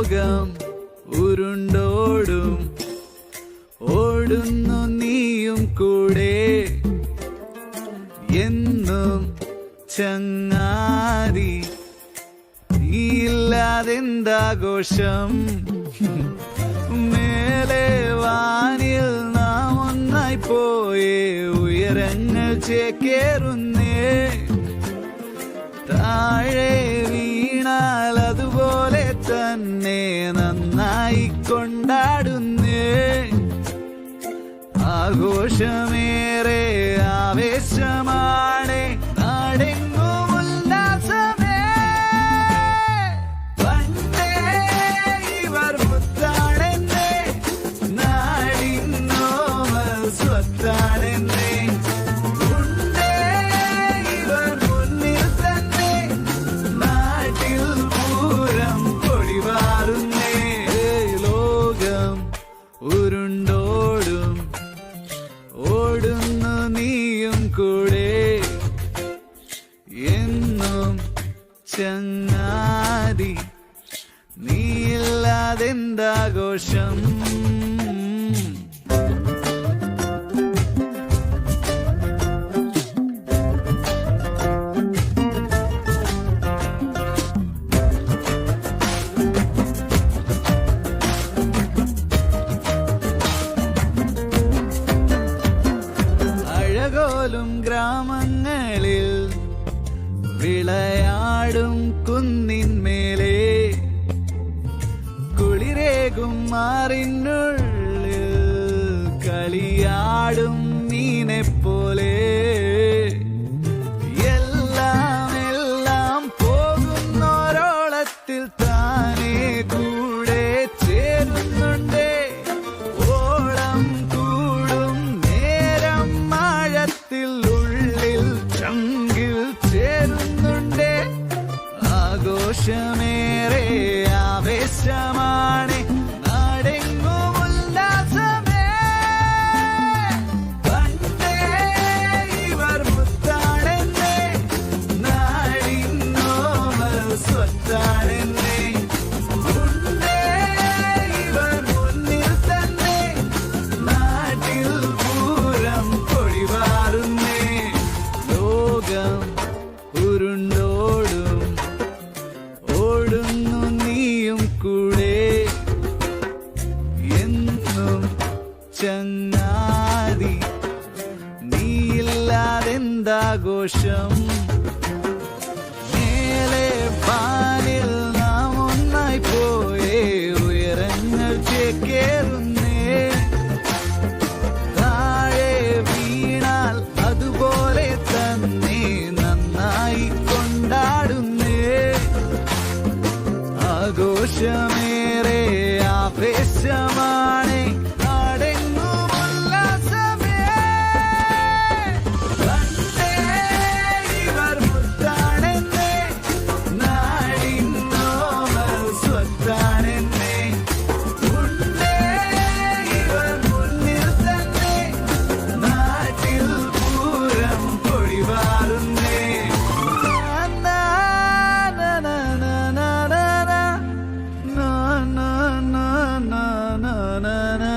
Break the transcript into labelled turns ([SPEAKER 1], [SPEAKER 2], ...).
[SPEAKER 1] ലോകം ഉരുണ്ടോടും. ഓടുന്നു നീയും കൂടെ. എന്നും ചങ്ങാതി. നീയില്ലാതെന്താഘോഷം മേലെ വാനിൽ നാം ഒന്നായി പോയേ. ഉയരങ്ങൾ ചേക്കേറുന്നേ. താഴെ കൊണ്ടാടുന്നേ. ആഘോഷമേറെ ആവേശമാണ് നാടെങ്ങും സ്വത്താണെന്നേ ഓടുന്നു നീയും കൂടെ എന്നും ചങ്ങാതി. നീയില്ലാതെന്താഘോഷം? അഴകോലും ഗ്രാമങ്ങളിൽ വിളയാടും കുന്നിന്മേലെ. കുളിരേകും മാറിനുള്ളിൽ കളിയാടും മീനെ പോലെ എല്ലാം എല്ലാം പോകുന്നോരോളത്തിൽ താനേ ചങ്ങാതി നീയില്ലാതെന്താഘോഷം? മേലെ പാലിൽ നാം ഒന്നായി പോയേ ഉയരങ്ങൾ ചേക്കേറുന്നേ. താഴെ വീണാൽ അതുപോലെ തന്നെ നന്നായി കൊണ്ടാടുന്നേ. ആഘോഷമേറെ ആവേശമാണേ. na na